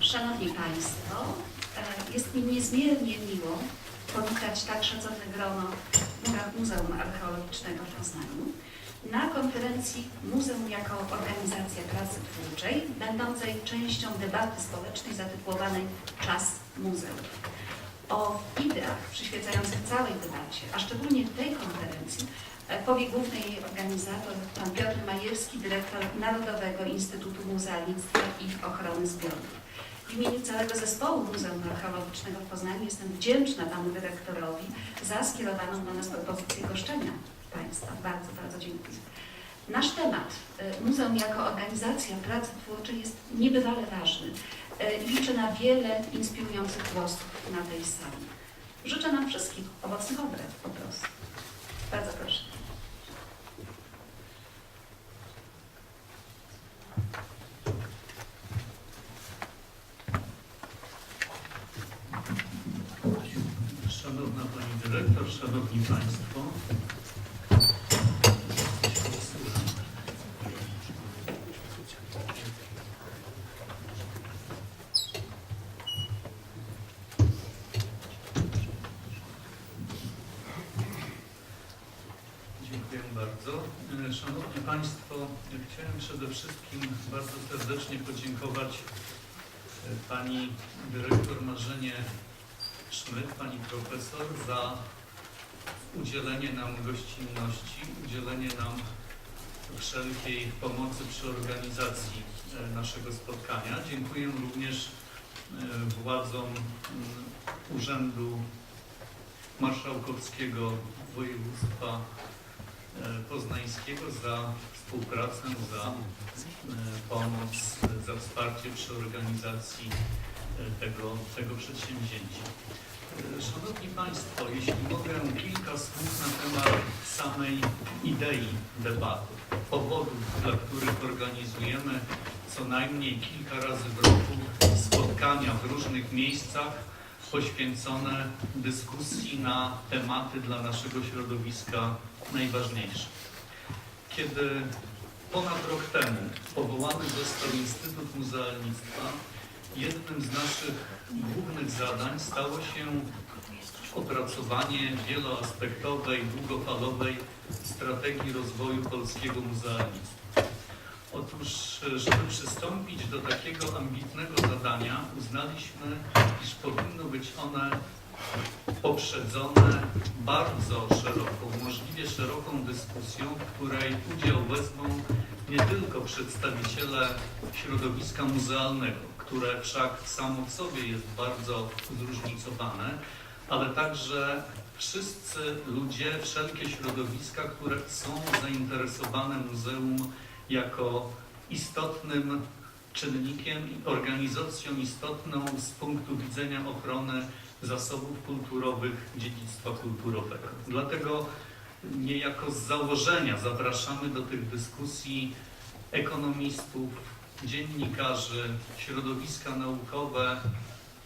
Szanowni Państwo, e, jest mi niezmiernie miło powitać tak szacowne grono Muzeum Archeologicznego w Poznaniu na konferencji Muzeum jako Organizacja Pracy Twórczej, będącej częścią debaty społecznej zatytułowanej Czas Muzeum. O ideach przyświecających całej debacie, a szczególnie tej konferencji, e, powie główny jej organizator, pan Piotr Majewski, dyrektor Narodowego Instytutu Muzealnictwa i Ochrony Zbiorów. W imieniu całego zespołu Muzeum Archeologicznego w Poznaniu jestem wdzięczna panu dyrektorowi za skierowaną do nas propozycję goszczenia państwa. Bardzo, bardzo dziękuję. Nasz temat, y, Muzeum jako organizacja pracy twórczej jest niebywale ważny i liczę na wiele inspirujących głosów na tej sali. Życzę nam wszystkim owocnych obrad po prostu. Bardzo proszę. Szanowna Pani Dyrektor, Szanowni Państwo. Dziękuję bardzo. Szanowni Państwo, chciałem przede wszystkim bardzo serdecznie podziękować e, Pani Dyrektor Marzenie Szmyt, Pani Profesor, za udzielenie nam gościnności, udzielenie nam wszelkiej pomocy przy organizacji e, naszego spotkania. Dziękuję również e, władzom mm, Urzędu Marszałkowskiego Województwa Poznańskiego za współpracę, za e, pomoc, za wsparcie przy organizacji e, tego, tego przedsięwzięcia. E, Szanowni Państwo, jeśli mogę kilka słów na temat samej idei debaty, powodów, dla których organizujemy co najmniej kilka razy w roku spotkania w różnych miejscach poświęcone dyskusji na tematy dla naszego środowiska najważniejsze. Kiedy ponad rok temu powołany został Instytut Muzealnictwa, jednym z naszych głównych zadań stało się opracowanie wieloaspektowej, długofalowej strategii rozwoju polskiego muzealnictwa. Otóż, żeby przystąpić do takiego ambitnego zadania, uznaliśmy, iż powinno być one poprzedzone bardzo szeroką, możliwie szeroką dyskusją, w której udział wezmą nie tylko przedstawiciele środowiska muzealnego, które wszak samo w sobie jest bardzo zróżnicowane, ale także wszyscy ludzie, wszelkie środowiska, które są zainteresowane muzeum jako istotnym czynnikiem i organizacją istotną z punktu widzenia ochrony zasobów kulturowych, dziedzictwa kulturowego. Dlatego niejako z założenia zapraszamy do tych dyskusji ekonomistów, dziennikarzy, środowiska naukowe,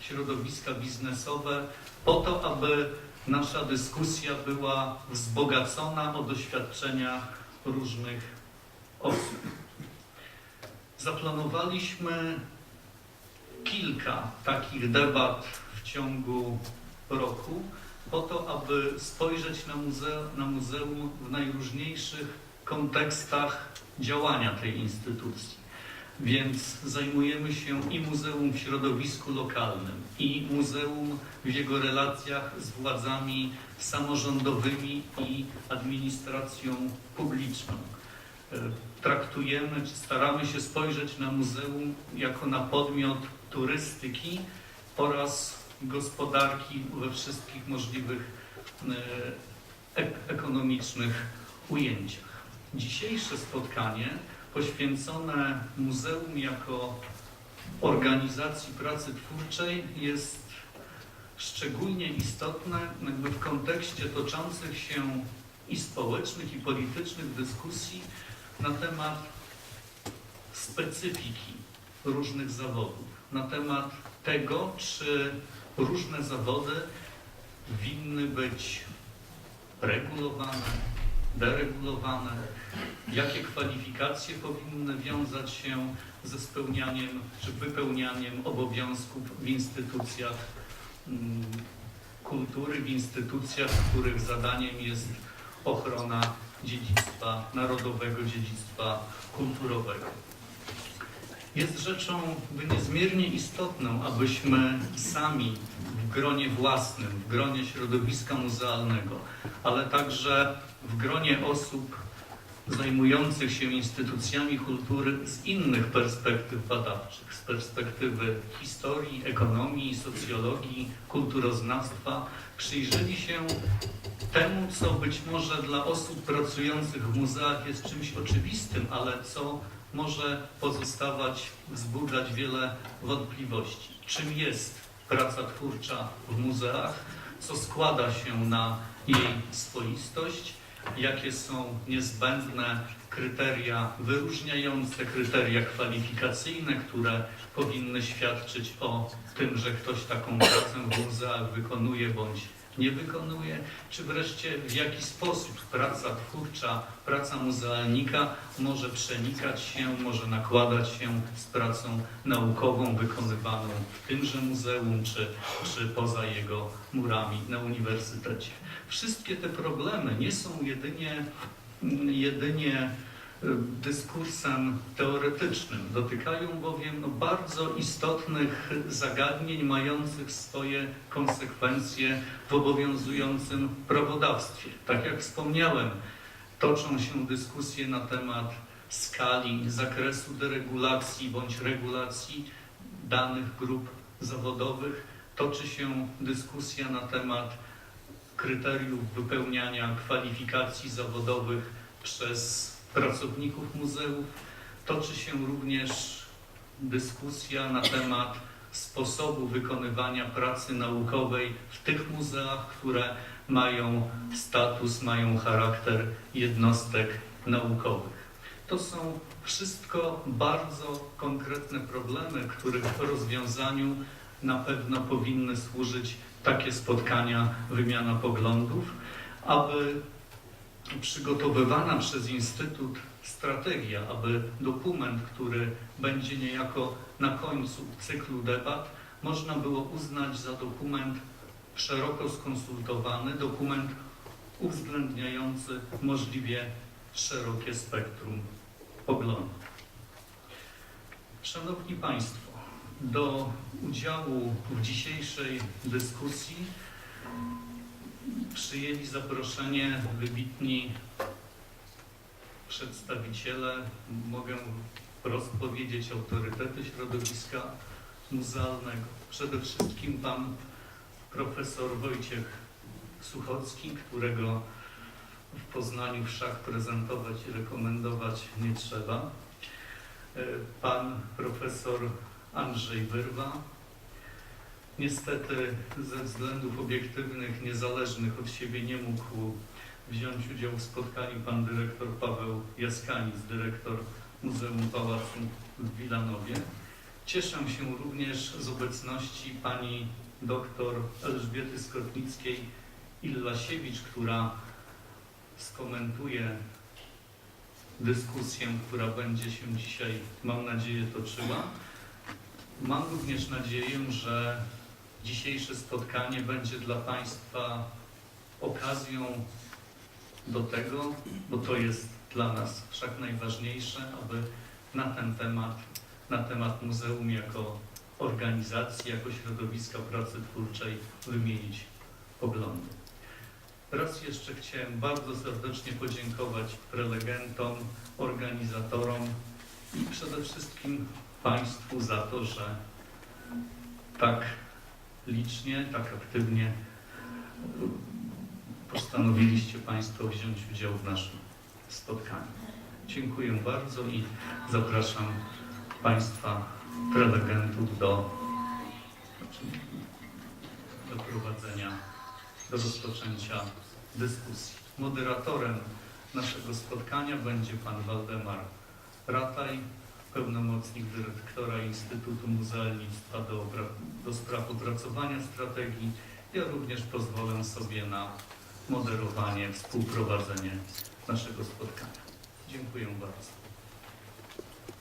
środowiska biznesowe, po to, aby nasza dyskusja była wzbogacona o doświadczenia różnych osób. Zaplanowaliśmy kilka takich debat w ciągu roku, po to, aby spojrzeć na, muze na muzeum w najróżniejszych kontekstach działania tej instytucji. Więc zajmujemy się i muzeum w środowisku lokalnym, i muzeum w jego relacjach z władzami samorządowymi i administracją publiczną. E, Traktujemy, czy staramy się spojrzeć na muzeum jako na podmiot turystyki oraz gospodarki we wszystkich możliwych ek ekonomicznych ujęciach. Dzisiejsze spotkanie poświęcone muzeum jako organizacji pracy twórczej jest szczególnie istotne w kontekście toczących się i społecznych, i politycznych dyskusji na temat specyfiki różnych zawodów. na temat tego, czy różne zawody winny być regulowane, deregulowane, jakie kwalifikacje powinny wiązać się ze spełnianiem czy wypełnianiem obowiązków w instytucjach mm, kultury, w instytucjach, których zadaniem jest ochrona dziedzictwa narodowego, dziedzictwa kulturowego. Jest rzeczą niezmiernie istotną, abyśmy sami w gronie własnym, w gronie środowiska muzealnego, ale także w gronie osób zajmujących się instytucjami kultury z innych perspektyw badawczych, z perspektywy historii, ekonomii, socjologii, kulturoznawstwa, przyjrzeli się temu, co być może dla osób pracujących w muzeach jest czymś oczywistym, ale co może pozostawać, wzbudzać wiele wątpliwości. Czym jest praca twórcza w muzeach? Co składa się na jej swoistość? Jakie są niezbędne kryteria wyróżniające, kryteria kwalifikacyjne, które powinny świadczyć o tym, że ktoś taką pracę w muzeach wykonuje bądź nie wykonuje, czy wreszcie w jaki sposób praca twórcza, praca muzealnika może przenikać się, może nakładać się z pracą naukową wykonywaną w tymże muzeum, czy, czy poza jego murami na uniwersytecie. Wszystkie te problemy nie są jedynie, jedynie dyskursem teoretycznym. Dotykają bowiem bardzo istotnych zagadnień mających swoje konsekwencje w obowiązującym prawodawstwie. Tak jak wspomniałem, toczą się dyskusje na temat skali, zakresu deregulacji bądź regulacji danych grup zawodowych. Toczy się dyskusja na temat kryteriów wypełniania kwalifikacji zawodowych przez pracowników muzeów. Toczy się również dyskusja na temat sposobu wykonywania pracy naukowej w tych muzeach, które mają status, mają charakter jednostek naukowych. To są wszystko bardzo konkretne problemy, których rozwiązaniu na pewno powinny służyć takie spotkania, wymiana poglądów, aby przygotowywana przez Instytut strategia, aby dokument, który będzie niejako na końcu cyklu debat, można było uznać za dokument szeroko skonsultowany, dokument uwzględniający możliwie szerokie spektrum poglądów. Szanowni Państwo, do udziału w dzisiejszej dyskusji przyjęli zaproszenie wybitni przedstawiciele, mogę wprost powiedzieć, autorytety środowiska muzealnego. Przede wszystkim pan profesor Wojciech Suchocki, którego w Poznaniu wszak prezentować i rekomendować nie trzeba. E, Pan profesor Andrzej Wyrwa. Niestety ze względów obiektywnych, niezależnych od siebie nie mógł wziąć udziału w spotkaniu pan dyrektor Paweł Jaskanic, dyrektor Muzeum Pałacu w Wilanowie. Cieszę się również z obecności pani doktor Elżbiety Skotnickiej-Illasiewicz, która skomentuje dyskusję, która będzie się dzisiaj, mam nadzieję, toczyła. Mam również nadzieję, że dzisiejsze spotkanie będzie dla Państwa okazją do tego, bo to jest dla nas wszak najważniejsze, aby na ten temat, na temat muzeum jako organizacji, jako środowiska pracy twórczej wymienić poglądy. Raz jeszcze chciałem bardzo serdecznie podziękować prelegentom, organizatorom i przede wszystkim Państwu za to, że tak licznie, tak aktywnie postanowiliście Państwo wziąć udział w naszym spotkaniu. Dziękuję bardzo i zapraszam Państwa prelegentów do, do prowadzenia, do rozpoczęcia dyskusji. Moderatorem naszego spotkania będzie Pan Waldemar Rataj, pełnomocnik dyrektora Instytutu Muzealnictwa do, do spraw opracowania strategii. Ja również pozwolę sobie na moderowanie, współprowadzenie naszego spotkania. Dziękuję bardzo.